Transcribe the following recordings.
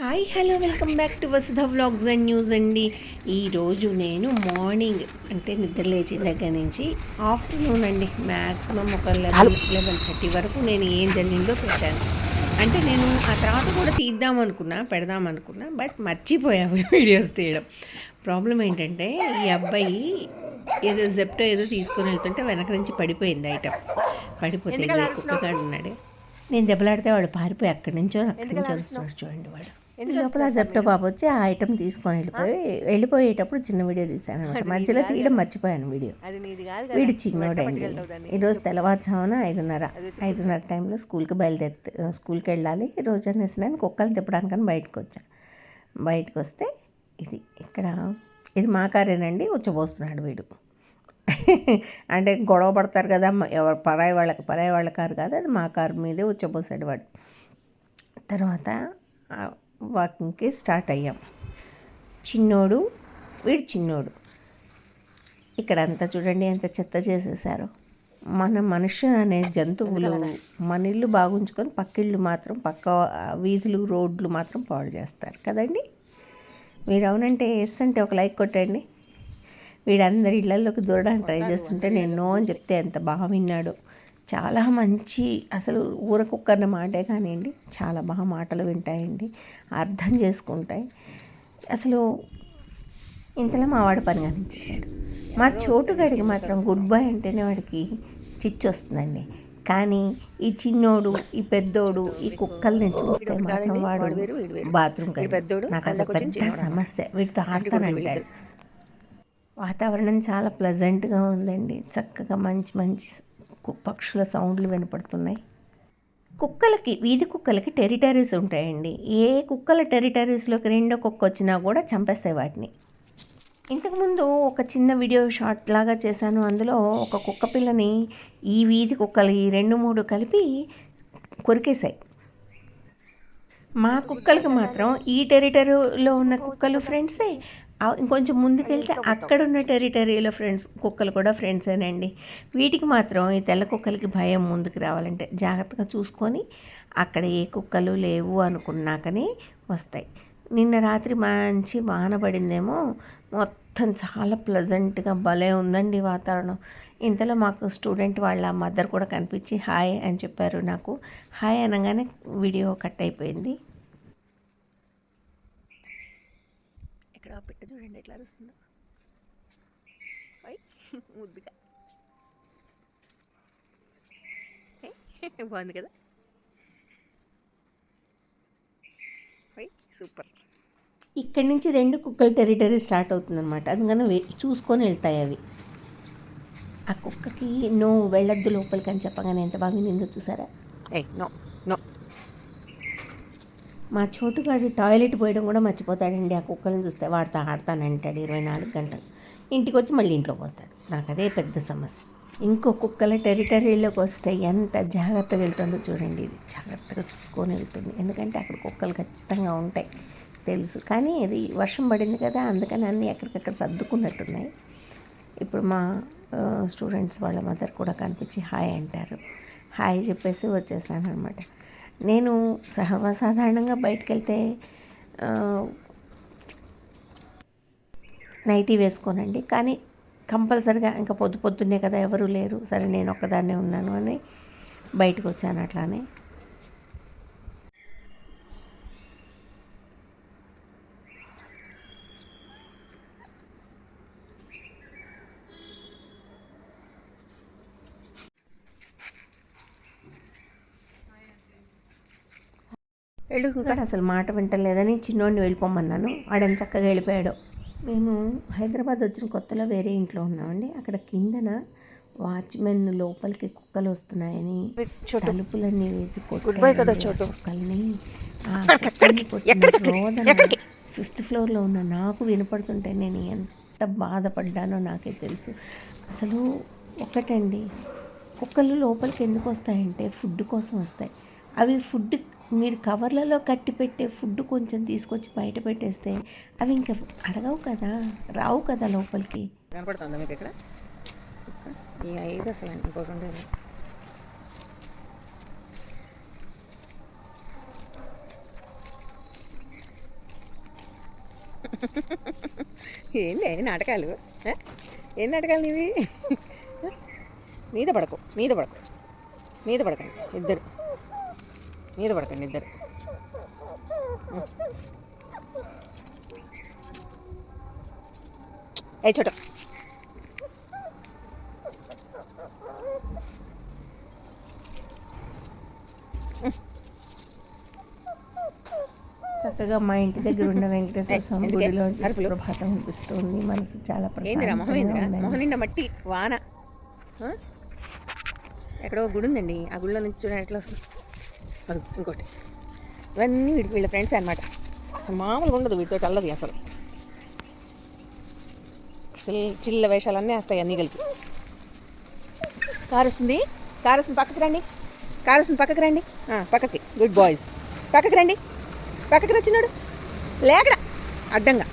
Hi hello welcome back to Vasudha vlogs and news అండి. ఈరోజు నేను మార్నింగ్ అంటే నిద్ర లేచిన దగ్గర నుంచి ఆఫ్టర్నూన్ అండి. మ్యాక్సిమం ఒక లెవెన్ లెవెన్ థర్టీ వరకు నేను ఏం జరిగిందో పెట్టాను. అంటే నేను ఆ తర్వాత కూడా తీద్దాం అనుకున్నా పెడదాం అనుకున్నా బట్ మర్చిపోయా వీడియోస్ తీయడం. ప్రాబ్లం ఏంటంటే ఈ అబ్బాయి ఏదో జెప్టో ఏదో తీసుకొని వెళ్తుంటే వెనక నుంచి పడిపోయింది ఐటమ్ పడిపోతే కుక్కగాడు ఉన్నాడే. నేను దెబ్బలాడితే వాడు పారిపోయి అక్కడి నుంచో అక్కడి నుంచో వస్తున్నాడు చూడండి వాడు. లోపల జెప్టో బాబు వచ్చి ఆ ఐటమ్ తీసుకొని వెళ్ళిపోయి వెళ్ళిపోయేటప్పుడు చిన్న వీడియో తీశాను అనమాట మధ్యలో తీయడం మర్చిపోయాను వీడియో. వీడు చిన్నోడండి ఈరోజు తెల్లవారుజామున ఐదున్నర ఐదున్నర టైంలో స్కూల్కి బయలుదేరి స్కూల్కి వెళ్ళాలి. రోజు అనేసి నేను కుక్కలు తిప్పడానికని బయటకు వచ్చా. బయటకు వస్తే ఇది ఇక్కడ ఇది మా కారేనండి ఉచ్చబోస్తున్నాడు వీడు. అంటే గొడవ పడతారు కదా ఎవరు పరాయి వాళ్ళకి పరాయి వాళ్ళ కారు కాదు అది మా కారు మీదే ఉచ్చబోసాడు వాడు. తర్వాత వాకింగ్కి స్టార్ట్ అయ్యాం. చిన్నోడు వీడు చిన్నోడు. ఇక్కడ అంతా చూడండి ఎంత చెత్త చేసేసారో. మన మనుష్య అనే జంతువులు మన ఇల్లు బాగుంచుకొని పక్కిళ్ళు మాత్రం పక్క వీధులు రోడ్లు మాత్రం పాడు చేస్తారు కదండి? మీరు అవునంటే ఎస్ అంటే ఒక లైక్ కొట్టండి. వీడందరి ఇళ్ళలోకి దూరడానికి ట్రై చేస్తుంటే నేను నో అని చెప్తే ఎంత బాగా విన్నాడు. చాలా మంచి అసలు ఊర కుక్క అన్న మాటే కానివ్వండి చాలా బాగా మాటలు వింటాయండి అర్థం చేసుకుంటాయి. అసలు ఇంతలో మా వాడు పని కనిపించేశాడు మా చోటుగాడికి మాత్రం గుడ్ బాయ్ అంటేనే వాడికి చిచ్చు వస్తుందండి. కానీ ఈ చిన్నోడు ఈ పెద్దోడు ఈ కుక్కల్ని చూస్తే మాత్రం వాడు బాత్రూమ్ నాకు పెద్ద సమస్య. వీటితో ఆడతానంటాడు. వాతావరణం చాలా ప్లజెంట్గా ఉందండి. చక్కగా మంచి మంచి కు- పక్షుల సౌండ్లు వినపడుతున్నాయి. కుక్కలకి వీధి కుక్కలకి టెరిటరీస్ ఉంటాయండి. ఏ కుక్కల టెరిటరీస్లోకి రెండో కుక్క వచ్చినా కూడా చంపేస్తాయి వాటిని. ఇంతకుముందు ఒక చిన్న వీడియో షార్ట్ లాగా చేశాను. అందులో ఒక కుక్క పిల్లని ఈ వీధి కుక్కలు ఈ రెండు మూడు కలిపి కొరికేశాయి. మా కుక్కలకి మాత్రం ఈ టెరిటరీలో ఉన్న కుక్కలు ఫ్రెండ్సే ఇంకొంచెం ముందుకెళ్తే అక్కడ ఉన్న టెరిటరీలో ఫ్రెండ్స్ కుక్కలు కూడా ఫ్రెండ్సేనండి. వీటికి మాత్రం ఈ తెల్ల కుక్కలకి భయం ముందుకు రావాలంటే జాగ్రత్తగా చూసుకొని అక్కడ ఏ కుక్కలు లేవు అనుకున్నాకనే వస్తాయి. నిన్న రాత్రి మంచి వాన పడిందేమో మొత్తం చాలా ప్లజెంట్గా భలే ఉందండి వాతావరణం. ఇంతలో మాకు స్టూడెంట్ వాళ్ళ మదర్ కూడా కనిపించి హాయ్ అని చెప్పారు నాకు. హాయ్ అనగానే వీడియో కట్ అయిపోయింది ఇక్కడ ఆ పెట్ట చూడండి ఎట్లా అరుస్తుందో. ముద్దుగా. బాగుంది కదా? సూపర్. ఇక్కడి నుంచి రెండు కుక్కల టెరిటరీ స్టార్ట్ అవుతుందన్నమాట. అందుకని చూసుకొని వెళ్తాయి అవి. ఆ కుక్కకి నువ్వు వెళ్ళొద్దు లోపలికి అని చెప్పగానే ఎంత బాగా నిందో చూసారా? ఏ నో నో. మా చోటుగాడు టాయిలెట్ పోయడం కూడా మర్చిపోతాడండి. ఆ కుక్కలను చూస్తే వాడితో ఆడతానంటాడు ఇరవై నాలుగు గంటలు. ఇంటికి వచ్చి మళ్ళీ ఇంట్లోకి వస్తాడు. నాకు అదే పెద్ద సమస్య. ఇంకో కుక్కల టెరిటరీలోకి వస్తే ఎంత జాగ్రత్తగా వెళ్తుందో చూడండి. ఇది జాగ్రత్తగా చూసుకొని వెళ్తుంది. ఎందుకంటే అక్కడ కుక్కలు ఖచ్చితంగా ఉంటాయి. తెలుసు. కానీ ఇది వర్షం పడింది కదా అందుకని అన్నీ ఎక్కడికక్కడ సర్దుకున్నట్టున్నాయి. ఇప్పుడు మా స్టూడెంట్స్ వాళ్ళ మదర్ కూడా కనిపించి హాయ్ అంటారు. హాయ్ చెప్పేసి వచ్చేసాను అనమాట నేను సర్వసాధారణంగా బయటకు వెళ్తే నైటీ వేసుకోనండి. కానీ కంపల్సరిగా ఇంకా పొద్దు పొద్దున్నే కదా ఎవరు లేరు. సరే నేను ఒక్కదాన్నే ఉన్నాను అని బయటకు వచ్చాను అట్లానే. వెళ్ళు ఇంకా అసలు మాట వింటలేదని చిన్నోడిని వెళ్ళిపోమన్నాను. వాడని చక్కగా వెళ్ళిపోయాడు. మేము హైదరాబాద్ వచ్చిన కొత్తలో వేరే ఇంట్లో ఉన్నామండి. అక్కడ కిందన వాచ్మెన్ లోపలికి కుక్కలు వస్తున్నాయని తలుపులన్నీ వేసి. కుక్కల్ని రోదన ఫిఫ్త్ ఫ్లోర్లో ఉన్న నాకు వినపడుతుంటే నేను ఎంత బాధపడ్డానో నాకే తెలుసు. అసలు ఒకటండి కుక్కలు లోపలికి ఎందుకు వస్తాయంటే ఫుడ్ కోసం వస్తాయి. అవి ఫుడ్ మీరు కవర్లలో కట్టి పెట్టే ఫుడ్ కొంచెం తీసుకొచ్చి బయట పెట్టేస్తే అవి ఇంకా అడగవు కదా రావు కదా లోపలికి. కనపడుతుందా మీకు ఇక్కడ? ఈ ఐదు అసలు ఇంకోటి ఉండేది ఏంటి నాటకాలు? ఏం? నాటకాలు నీవి? మీద పడకు మీద పడకు మీద పడకండి ఇద్దరు. మీద పడకండి ఇద్దరు. ఏ చోట? చక్కగా మా ఇంటి దగ్గర ఉన్న వెంకటేశ్వర స్వామి? గుడిలో? ప్రభాతం అనిపిస్తుంది మనసు చాలా ప్రశాంతంగా మట్టి వాన? ఎక్కడో గుడి ఉందండి ఆ గుడిలో నుంచి చూడండి ఎట్లా వస్తుంది ఇంకోటి. ఇవన్నీ వీడి వీళ్ళ ఫ్రెండ్స్ అనమాట మామూలుగా ఉండదు వీటితో అల్లది అసలు. చిల్ చిల్ల వేషాలన్నీ వేస్తాయి అన్నీ కలిపి. కారు వస్తుంది కారు వస్తుంది పక్కకి రండి. కారు వస్తుంది పక్కకి రండి. పక్కకి. గుడ్ బాయ్స్ పక్కకి రండి. పక్కకి వచ్చినాడు లేకడా అడ్డంగా.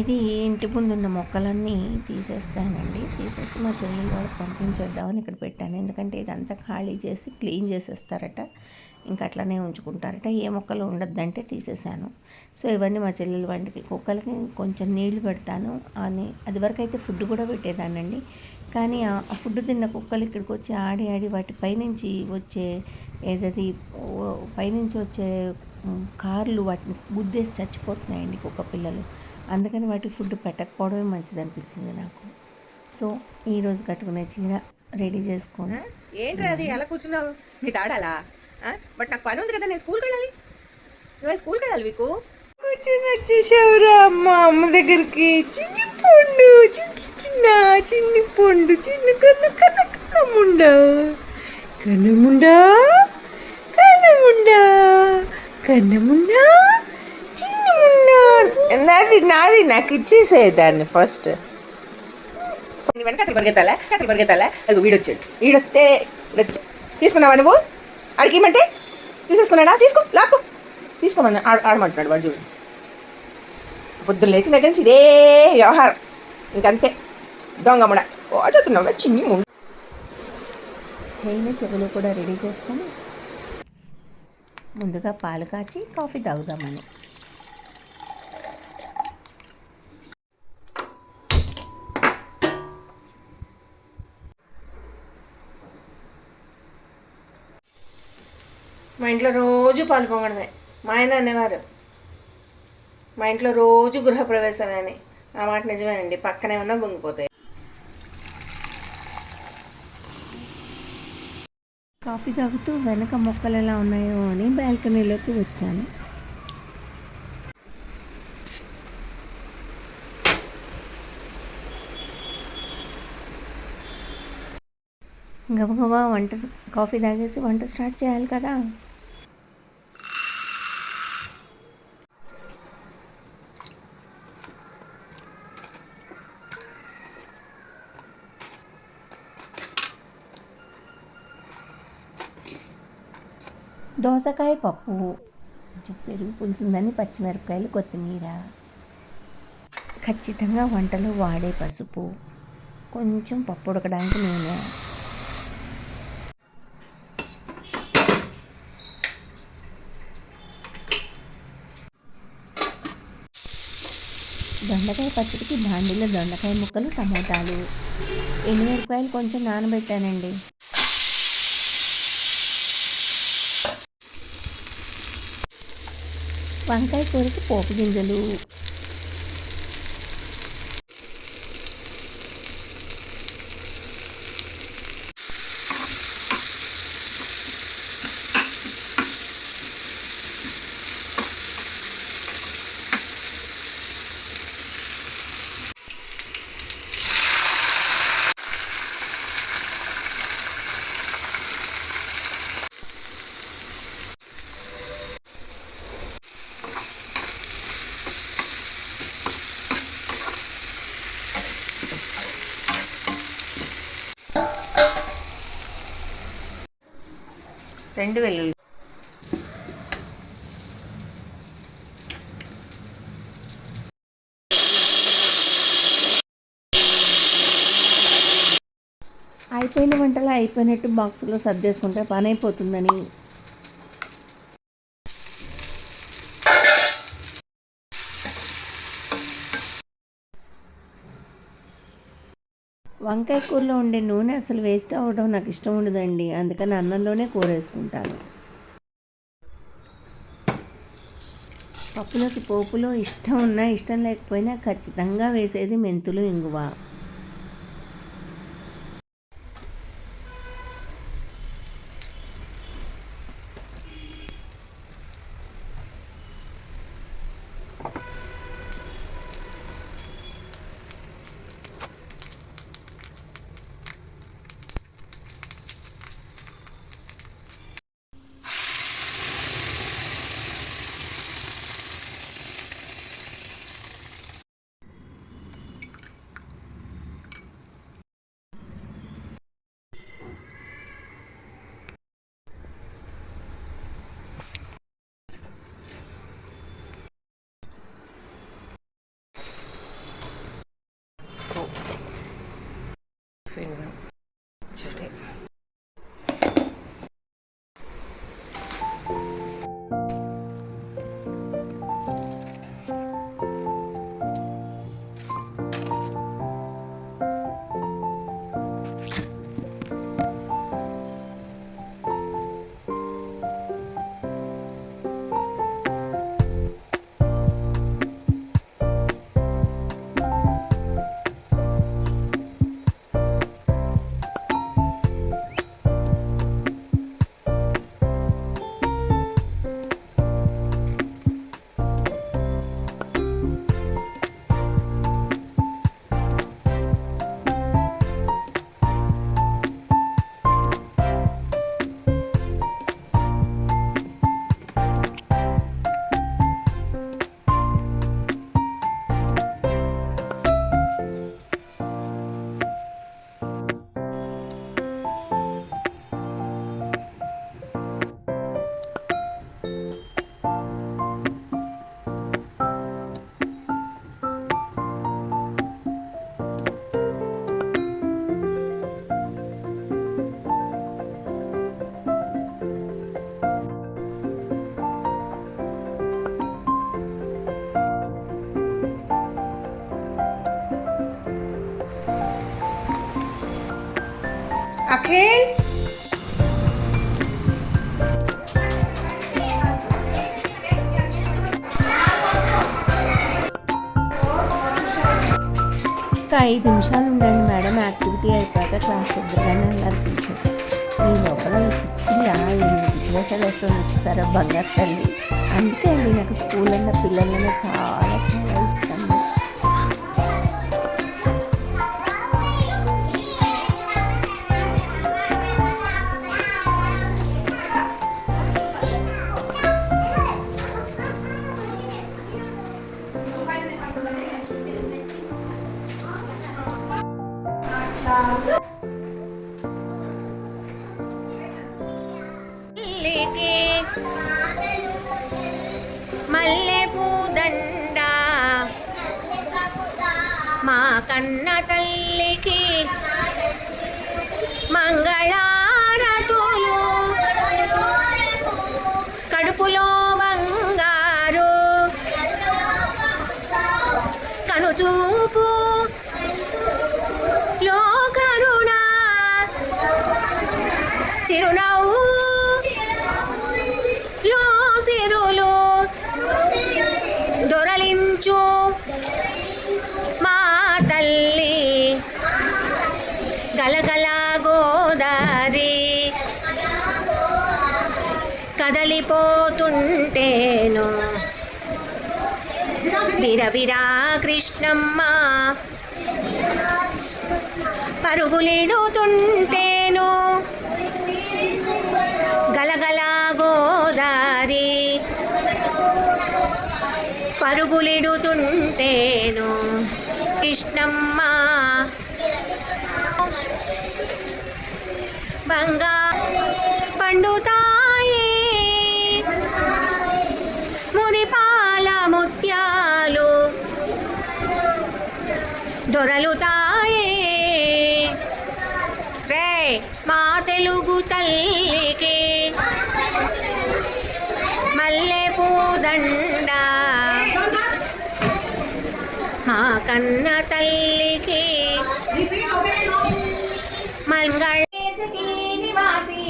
ఇది ఇంటి ముందు ఉన్న మొక్కలన్నీ తీసేస్తానండి. తీసేసి మా చెల్లెలు వాళ్ళకి పంపించేద్దామని ఇక్కడ పెట్టాను. ఎందుకంటే ఇదంతా ఖాళీ చేసి క్లీన్ చేసేస్తారట. ఇంకా అట్లనే ఉంచుకుంటారట. ఏ మొక్కలు ఉండద్దంటే తీసేసాను సో ఇవన్నీ మా చెల్లెల వంటికి కుక్కలకి కొంచెం నీళ్ళు పెడతాను. అని అది వరకు అయితే ఫుడ్ కూడా పెట్టేదానండి కానీ ఆ ఫుడ్ తిన్న కుక్కలు ఇక్కడికి వచ్చి ఆడి ఆడి వాటి పైనుంచి వచ్చే ఏదది పైనుంచి వచ్చే కార్లు వాటిని గుద్దేసి చచ్చిపోతున్నాయండి కుక్క పిల్లలు. అందుకని వాటికి ఫుడ్ పెట్టకపోవడమే మంచిది అనిపించింది నాకు. సో ఈరోజు కట్టుకునే చీర రెడీ చేసుకొని ఏంట్రా అది? అలా కూర్చున్నావు? నీ తాడాలా? బట్ నాకు పని ఉంది కదా నేను స్కూల్కి వెళ్ళాలి. ఇవాళ స్కూల్కి వెళ్ళాలి మీకు కూర్చొని వచ్చేసావురా అమ్మ అమ్మ దగ్గరికి. చిన్ని పండు చిన్న చిన్న చిన్ని పండు చిన్న కన్న కన్న కన్నముండా కన్నముండా కన్నముండా కన్నముండా నాది నాది నాకు ఇచ్చేసేది దాన్ని ఫస్ట్ నీ వెనక అతను పరిగెత్తాలా? అతను పరిగెత్తాలా? అది వీడొచ్చాడు వీడొస్తే వీడొచ్చా తీసుకున్నావా నువ్వు? ఆడికి ఇమ్మంటే తీసేసుకున్నాడా? తీసుకో లాక్కో. తీసుకోమన్నా ఆడ ఆడమంటున్నాడు వాడు చూడు పొద్దున్న లేచిన దగ్గర నుంచి ఇదే వ్యవహారం. ఇంకంతే. దొంగమ్మడ ఓ చదువుతున్నావు చిన్ని ముందు. చైన చెవులు కూడా రెడీ చేసుకొని ముందుగా పాలు కాచి కాఫీ తాగుదామని. మా ఇంట్లో రోజు పాలు పొంగడమే. మా ఆయన అనేవారు. మా ఇంట్లో రోజు గృహప్రవేశమే అని ఆ మాట నిజమేనండి. పక్కనే ఉన్నా బొంగిపోతాయి. కాఫీ తాగుతూ వెనక మొక్కలు ఎలా ఉన్నాయో అని బాల్కనీలోకి వచ్చాను. గబగబా వంట కాఫీ తాగేసి వంట స్టార్ట్ చేయాలి కదా. దోసకాయ పప్పు. కొంచెం పెరుగు పులిసిందని పచ్చిమిరపకాయలు కొత్తిమీర. ఖచ్చితంగా వంటలో వాడే పసుపు. కొంచెం పప్పు ఉడకడానికి నూనె. దొండకాయ పచ్చడికి బాండీలో దొండకాయ ముక్కలు టమోటాలు. ఎండుమిరపకాయలు కొంచెం నానబెట్టానండి. วางใกล้ตัวแล้วก็โปะไปกินจะลูก రెండు వెల్లుల్లి అయిపోయిన వంటలు అయిపోయినట్టు బాక్స్లో సర్దేసుకుంటే పని అయిపోతుందని వంకాయ కూరలో ఉండే నూనె అసలు వేస్ట్ అవ్వడం నాకు ఇష్టం ఉండదండి. అందుకని అన్నంలోనే కూర వేసుకుంటాను. పప్పులోకి పోపులో ఇష్టం ఉన్నా ఇష్టం లేకపోయినా ఖచ్చితంగా వేసేది మెంతులు ఇంగువ. ఒక్క ఐదు నిమిషాలు ఉండండి మేడం. యాక్టివిటీ అయిపోయాక క్లాస్ చెద్దరుగానే అన్నారు టీచర్ ఈ లోపల ఈ పిచ్చిపిల్ల ఎన్ని పిచ్చివేషాలు వేస్తుంది చూసారా బంగారు తల్లి? అందుకే అండి నాకు స్కూల్ అన్న పిల్లలన్నా చాలా తల్లికి మా కన్న తల్లికి మంగళారతులు. కడుపులో బంగారు. కనుచూపు పుట్టేను విరవిరా కృష్ణమ్మ. పరుగులిడుతుంటేను. గలగల గోదారి. పరుగులిడుతుంటేను కృష్ణమ్మ. బంగా పండుతా దొరలుతాయి రే మా తెలుగు తల్లికి మల్లె పూదండ మా కన్న తల్లికి మంగళ నివాసి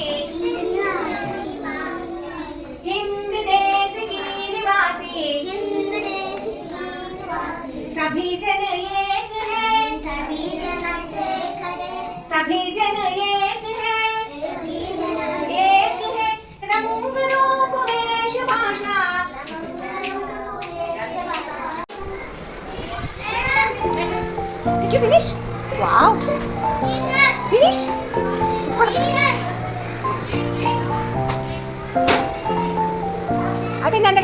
हिंद देश की निवासी सभी जन finish? Wow. Finish? I've been under